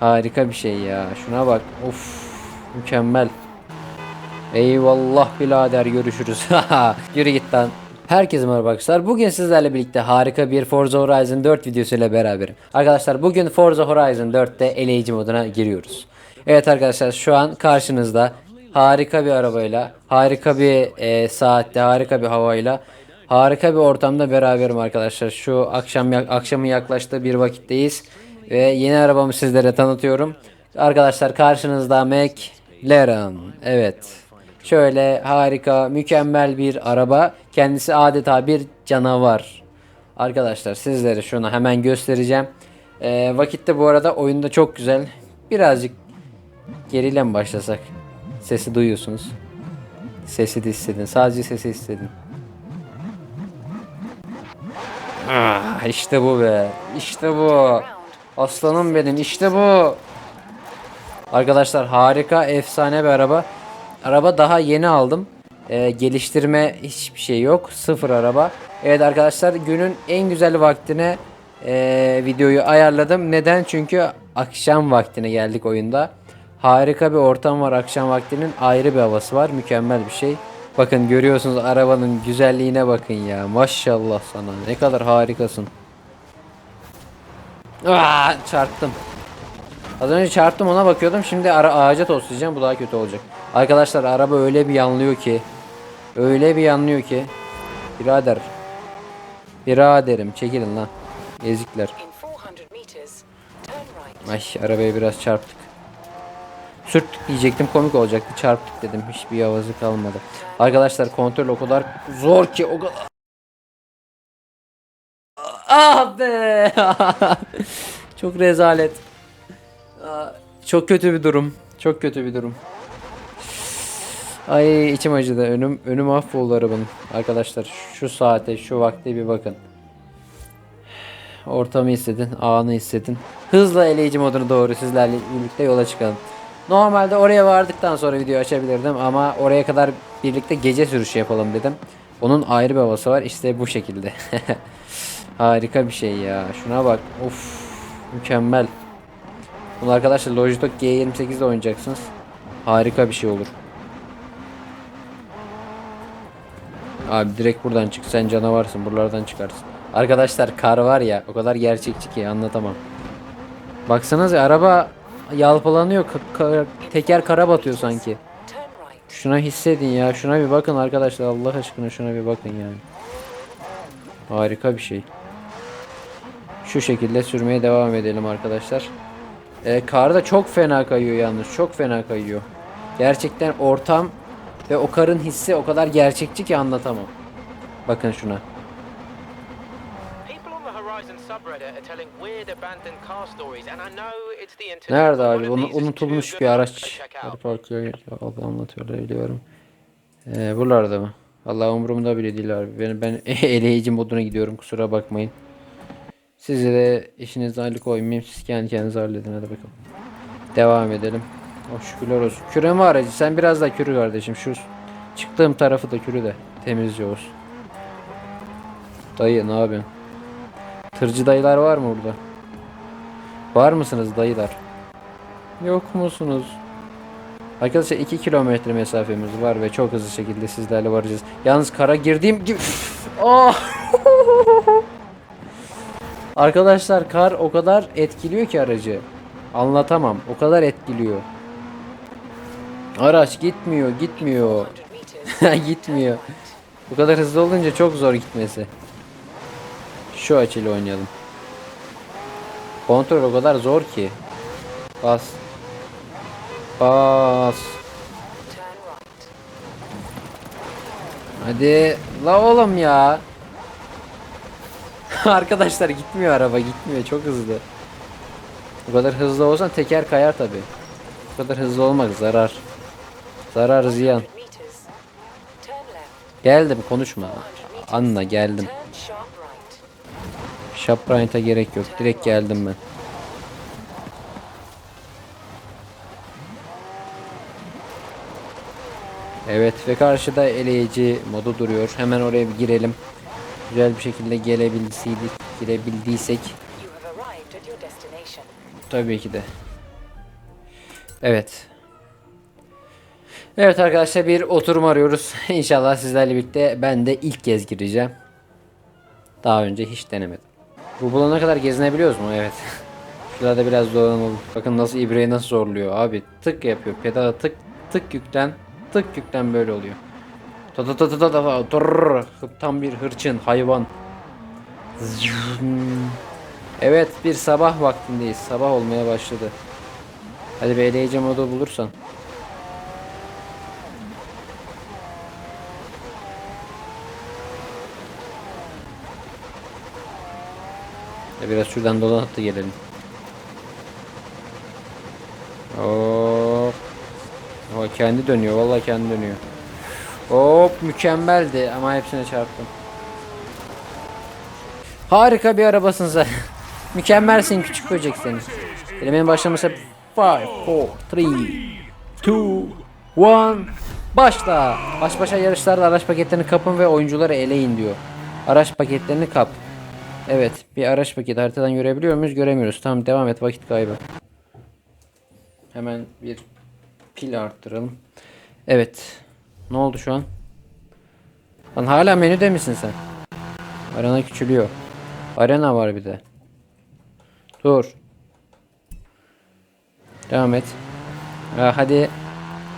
Harika bir şey ya. Şuna bak. Of. Mükemmel. Eyvallah birader görüşürüz. Yürü git lan. Herkese merhaba arkadaşlar. Bugün sizlerle birlikte harika bir Forza Horizon 4 videosuyla beraberim. Arkadaşlar bugün Forza Horizon 4'te eleyici moduna giriyoruz. Evet arkadaşlar şu an karşınızda harika bir arabayla, harika bir e, saatte, harika bir havayla, harika bir ortamda beraberim arkadaşlar. Şu akşam akşamın yaklaştığı bir vakitteyiz ve yeni arabamı sizlere tanıtıyorum. Arkadaşlar karşınızda McLaren. Evet. Şöyle harika, mükemmel bir araba. Kendisi adeta bir canavar. Arkadaşlar sizlere şunu hemen göstereceğim. Ee, vakitte bu arada oyunda çok güzel. Birazcık geriyle mi başlasak? Sesi duyuyorsunuz. Sesi de hissedin. Sadece sesi hissedin. Ah, işte bu be. İşte bu. Aslanım benim. İşte bu. Arkadaşlar harika, efsane bir araba. Araba daha yeni aldım. Ee, geliştirme hiçbir şey yok. Sıfır araba. Evet arkadaşlar günün en güzel vaktine ee, videoyu ayarladım. Neden? Çünkü akşam vaktine geldik oyunda. Harika bir ortam var akşam vaktinin. Ayrı bir havası var. Mükemmel bir şey. Bakın görüyorsunuz arabanın güzelliğine bakın ya. Maşallah sana. Ne kadar harikasın. Aa, çarptım. Az önce çarptım ona bakıyordum. Şimdi ara ağaca toslayacağım. Bu daha kötü olacak. Arkadaşlar araba öyle bir yanlıyor ki. Öyle bir yanlıyor ki. Birader. Biraderim çekilin lan. Ezikler. In 400 meters, turn right. Ay arabaya biraz çarptık. Sürttük diyecektim komik olacaktı. Çarptık dedim. Hiçbir havası kalmadı. Arkadaşlar kontrol o kadar zor ki o kadar. Ah be. Çok rezalet. Çok kötü bir durum. Çok kötü bir durum. Ay içim acıdı. Önüm önüm mahvoldu arabanın. Arkadaşlar şu saate, şu vakte bir bakın. Ortamı hissedin, anı hissedin. Hızla eleyici modunu doğru sizlerle birlikte yola çıkalım. Normalde oraya vardıktan sonra video açabilirdim ama oraya kadar birlikte gece sürüşü yapalım dedim. Onun ayrı bir havası var. İşte bu şekilde. Harika bir şey ya. Şuna bak. Of. Mükemmel. Bunu arkadaşlar Logitech G28'de oynayacaksınız. Harika bir şey olur. Abi direkt buradan çık. Sen canavarsın. Buralardan çıkarsın. Arkadaşlar kar var ya o kadar gerçekçi ki anlatamam. Baksanıza araba yalpalanıyor. Ka- teker kara batıyor sanki. Şuna hissedin ya. Şuna bir bakın arkadaşlar. Allah aşkına şuna bir bakın yani. Harika bir şey. Şu şekilde sürmeye devam edelim arkadaşlar. Ee, kar da çok fena kayıyor yalnız. Çok fena kayıyor. Gerçekten ortam ve o karın hissi o kadar gerçekçi ki anlatamam. Bakın şuna. Nerede abi? Bunu unutulmuş bir araç. Parkıyor. Anlatıyorlar biliyorum. Ee, buralarda mı? Allah umurumda bile değil abi. Ben, ben eleyici moduna gidiyorum kusura bakmayın. Size de işinizi aylık koymayayım. Siz kendi kendinize halledin hadi bakalım. Devam edelim. Oh şükürler olsun. Küre mi aracı? Sen biraz daha kürü kardeşim. Şu çıktığım tarafı da kürü de. Temizce olsun. Dayı ne yapıyorsun? Tırcı dayılar var mı burada? Var mısınız dayılar? Yok musunuz? Arkadaşlar 2 kilometre mesafemiz var ve çok hızlı şekilde sizlerle varacağız. Yalnız kara girdiğim gibi... Ah! Arkadaşlar kar o kadar etkiliyor ki aracı. Anlatamam. O kadar etkiliyor. Araç gitmiyor, gitmiyor. 100 meters. gitmiyor. Bu kadar hızlı olunca çok zor gitmesi. Şu açıyla oynayalım. Kontrol o kadar zor ki. Bas. Bas. Hadi. La oğlum ya. Arkadaşlar gitmiyor araba gitmiyor çok hızlı. Bu kadar hızlı olsan teker kayar tabi. Bu kadar hızlı olmak zarar. Zarar ziyan. 100 meters. Turn left. Geldim konuşma. Anla geldim. Shaprite'a gerek yok. Direkt geldim ben. Evet ve karşıda eleyici modu duruyor. Hemen oraya bir girelim. Güzel bir şekilde gelebilseydik, girebildiysek tabii ki de. Evet. Evet arkadaşlar bir oturum arıyoruz. İnşallah sizlerle birlikte ben de ilk kez gireceğim. Daha önce hiç denemedim. Bu bulana kadar gezinebiliyoruz mu? Evet. Şurada biraz dolanalım. Bakın nasıl ibreyi nasıl zorluyor abi. Tık yapıyor. Pedala tık tık yüklen. Tık yüklen böyle oluyor. Ta ta ta ta ta. Tam bir hırçın hayvan. Evet bir sabah vaktindeyiz. Sabah olmaya başladı. Hadi bir eleyici modu bulursan. Biraz şuradan dolanıp da gelelim. Hop. O kendi dönüyor. Vallahi kendi dönüyor. Hop mükemmeldi ama hepsine çarptım. Harika bir arabasın sen. Mükemmelsin küçük böcek seni. Elemenin başlaması 5, 4, 3, 2, 1 Başla. Baş başa yarışlarda araç paketlerini kapın ve oyuncuları eleyin diyor. Araç paketlerini kap. Evet bir araç paketi haritadan görebiliyor muyuz? Göremiyoruz. Tamam devam et vakit kaybı. Hemen bir pil arttıralım. Evet. Ne oldu şu an? Lan hala menüde misin sen? Arena küçülüyor. Arena var bir de. Dur. Devam et. Ha, hadi.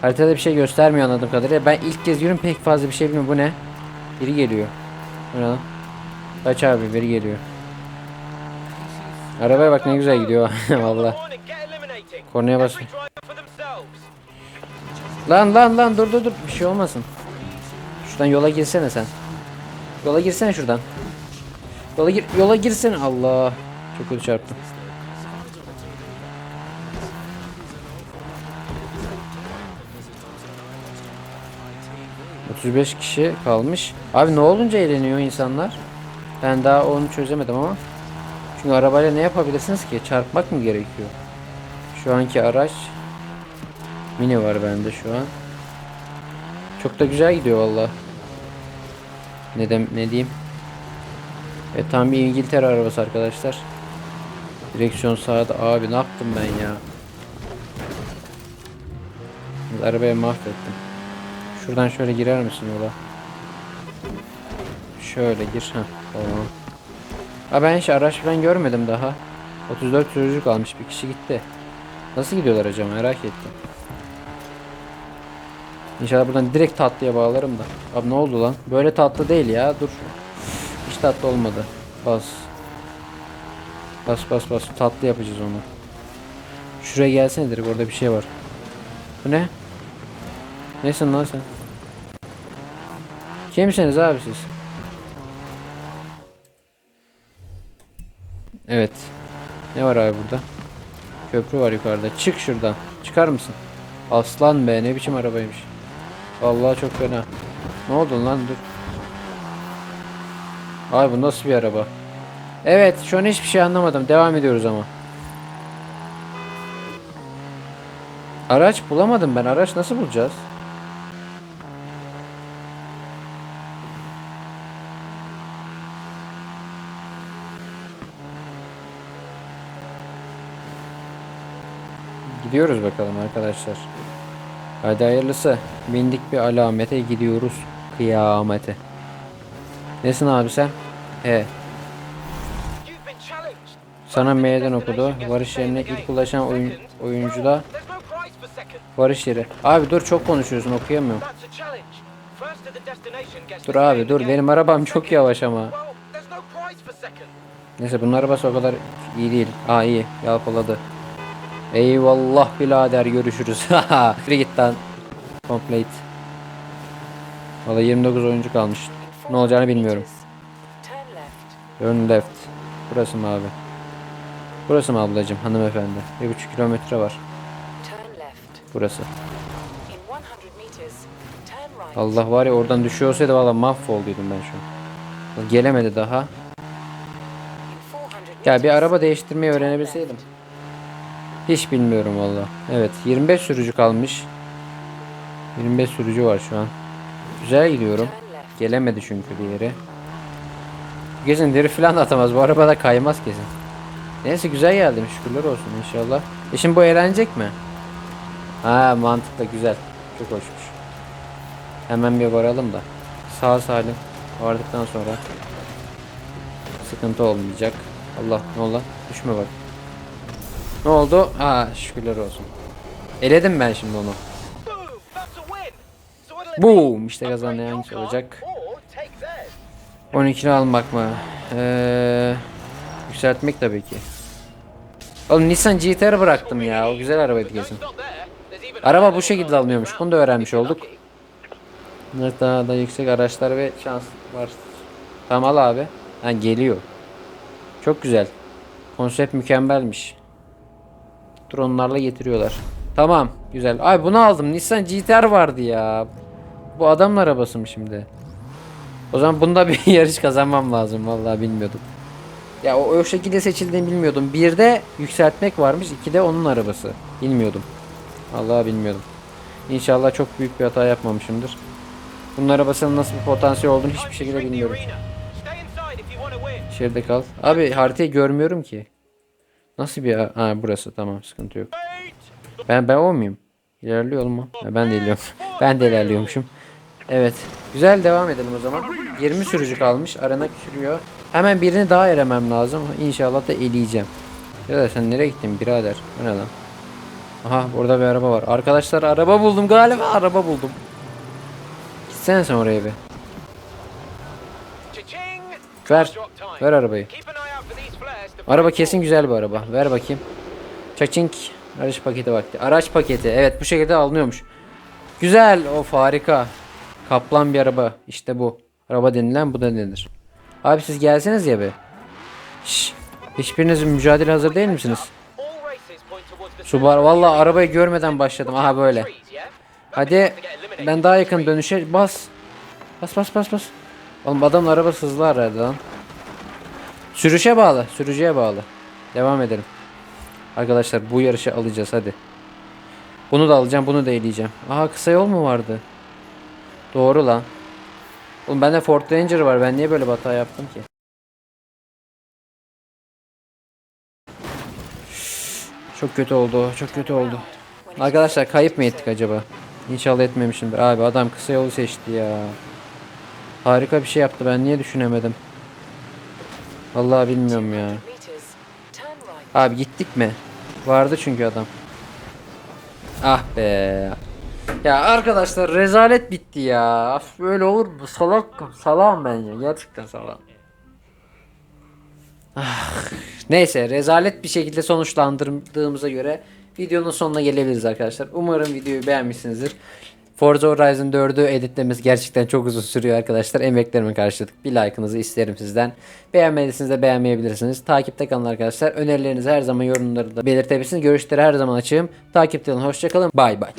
Haritada bir şey göstermiyor anladığım kadarıyla. Ben ilk kez görüyorum pek fazla bir şey bilmiyorum. Bu ne? Biri geliyor. Bu ne lan? Kaç abi biri geliyor. Arabaya bak ne güzel gidiyor. Valla. Kornaya bas. Lan lan lan dur dur dur. Bir şey olmasın. Şuradan yola girsene sen. Yola girsene şuradan. Yola gir yola girsene. Allah. Çok kötü çarptım. ...35 kişi kalmış. Abi ne olunca eğleniyor insanlar? Ben daha onu çözemedim ama. Çünkü arabayla ne yapabilirsiniz ki? Çarpmak mı gerekiyor? Şu anki araç... Mini var bende şu an. Çok da güzel gidiyor valla. Ne, dem ne diyeyim? Evet tam bir İngiltere arabası arkadaşlar. Direksiyon sağda. Abi ne yaptım ben ya? Arabayı mahvettim. Şuradan şöyle girer misin yola? Şöyle gir. ha tamam. Ha ben hiç araç falan görmedim daha. 34 sürücü kalmış bir kişi gitti. Nasıl gidiyorlar acaba merak ettim. İnşallah buradan direkt tatlıya bağlarım da. Abi ne oldu lan? Böyle tatlı değil ya. Dur. Hiç tatlı olmadı. Bas. Bas bas bas. Tatlı yapacağız onu. Şuraya gelsene direkt orada bir şey var. Bu ne? Nesin lan sen? Kimsiniz abi siz? Evet. Ne var abi burada? Köprü var yukarıda. Çık şuradan. Çıkar mısın? Aslan be ne biçim arabaymış. Vallahi çok fena. Ne oldu lan dur. Ay bu nasıl bir araba? Evet şu an hiçbir şey anlamadım. Devam ediyoruz ama. Araç bulamadım ben. Araç nasıl bulacağız? Gidiyoruz bakalım arkadaşlar. Hadi hayırlısı. Bindik bir alamete gidiyoruz. Kıyamete. Nesin abi sen? He. Sana meydan okudu. Varış yerine ilk ulaşan oyun, oyuncu da varış yeri. Abi dur çok konuşuyorsun okuyamıyorum. Dur abi dur benim arabam çok yavaş ama. Neyse bunun arabası o kadar iyi değil. Aa iyi yalpaladı. Eyvallah birader görüşürüz. Bir git lan. Complete. Valla 29 oyuncu kalmış. Ne olacağını bilmiyorum. Turn left. Burası mı abi? Burası mı ablacım hanımefendi? Bir buçuk kilometre var. Turn left. Burası. In 100 meters, turn right. Allah var ya oradan düşüyor olsaydı valla mahvolduydum ben şu an. Gelemedi daha. In 400 Ya bir araba değiştirmeyi öğrenebilseydim. Hiç bilmiyorum valla. Evet 25 sürücü kalmış. 25 sürücü var şu an. Güzel gidiyorum. Gelemedi çünkü diğeri. Kesin deri falan atamaz. Bu arabada kaymaz kesin. Neyse güzel geldim. Şükürler olsun inşallah. E şimdi bu eğlenecek mi? Ha mantıklı güzel. Çok hoşmuş. Hemen bir varalım da. Sağ salim vardıktan sonra sıkıntı olmayacak. Allah ne lan? Düşme bak. Ne oldu? Aa şükürler olsun. Eledim ben şimdi onu. Boom! İşte car olacak? or take theirs. 12'ni almak mı? Ee, yükseltmek tabii ki. Oğlum Nissan GTR bıraktım ya. O güzel arabaydı kesin. Araba bu şekilde alınıyormuş. Bunu da öğrenmiş olduk. Evet, Daha da yüksek araçlar ve şans var. Tamam al abi. Ha geliyor. Çok güzel. Konsept mükemmelmiş. Dronlarla getiriyorlar. Tamam güzel. Ay bunu aldım. Nissan GTR vardı ya. Bu adamın arabası mı şimdi? O zaman bunda bir yarış kazanmam lazım. Vallahi bilmiyordum. Ya o, o şekilde seçildiğini bilmiyordum. Birde yükseltmek varmış. ikide onun arabası. Bilmiyordum. Vallahi bilmiyordum. İnşallah çok büyük bir hata yapmamışımdır. Bunun arabasının nasıl bir potansiyel olduğunu hiçbir şekilde bilmiyorum. İçeride kal. Abi haritayı görmüyorum ki. Nasıl bir ha burası tamam sıkıntı yok. Ben ben o muyum? İlerliyor mu? Ben de ilerliyorum. ben de ilerliyormuşum. Evet. Güzel devam edelim o zaman. 20 sürücü kalmış. Arana küçülüyor. Hemen birini daha elemem lazım. İnşallah da eleyeceğim. Da sen nereye gittin birader? Bu ne lan? Aha burada bir araba var. Arkadaşlar araba buldum galiba araba buldum. Gitsene sen oraya bir. Ver. Ver arabayı. Araba kesin güzel bir araba. Ver bakayım. Çaçink. Araç paketi vakti. Araç paketi. Evet bu şekilde alınıyormuş. Güzel. Of harika. Kaplan bir araba. İşte bu. Araba denilen bu da denir. Abi siz gelseniz ya be. Şş. Hiçbiriniz mücadele hazır değil misiniz? Subaru valla arabayı görmeden başladım. Aha böyle. Hadi ben daha yakın dönüşe bas. Bas bas bas bas. Oğlum adamın arabası hızlı herhalde lan. Sürüşe bağlı. Sürücüye bağlı. Devam edelim. Arkadaşlar bu yarışı alacağız hadi. Bunu da alacağım bunu da eleyeceğim. Aha kısa yol mu vardı? Doğru lan. Oğlum bende Ford Ranger var. Ben niye böyle bir hata yaptım ki? Çok kötü oldu. Çok kötü oldu. Arkadaşlar kayıp mı ettik acaba? İnşallah etmemişimdir. Abi adam kısa yolu seçti ya. Harika bir şey yaptı. Ben niye düşünemedim? Vallahi bilmiyorum ya. Abi gittik mi? Vardı çünkü adam. Ah be. Ya arkadaşlar rezalet bitti ya. Af, Böyle olur mu? Salak, salağım ben ya. Gerçekten salağım. Ah. Neyse rezalet bir şekilde sonuçlandırdığımıza göre videonun sonuna gelebiliriz arkadaşlar. Umarım videoyu beğenmişsinizdir. Forza Horizon 4'ü editlememiz gerçekten çok uzun sürüyor arkadaşlar. Emeklerime karşılık bir like'ınızı isterim sizden. Beğenmediyseniz de beğenmeyebilirsiniz. Takipte kalın arkadaşlar. Önerilerinizi her zaman yorumlarda belirtebilirsiniz. Görüşleri her zaman açığım. Takipte kalın. Hoşçakalın. Bay bay.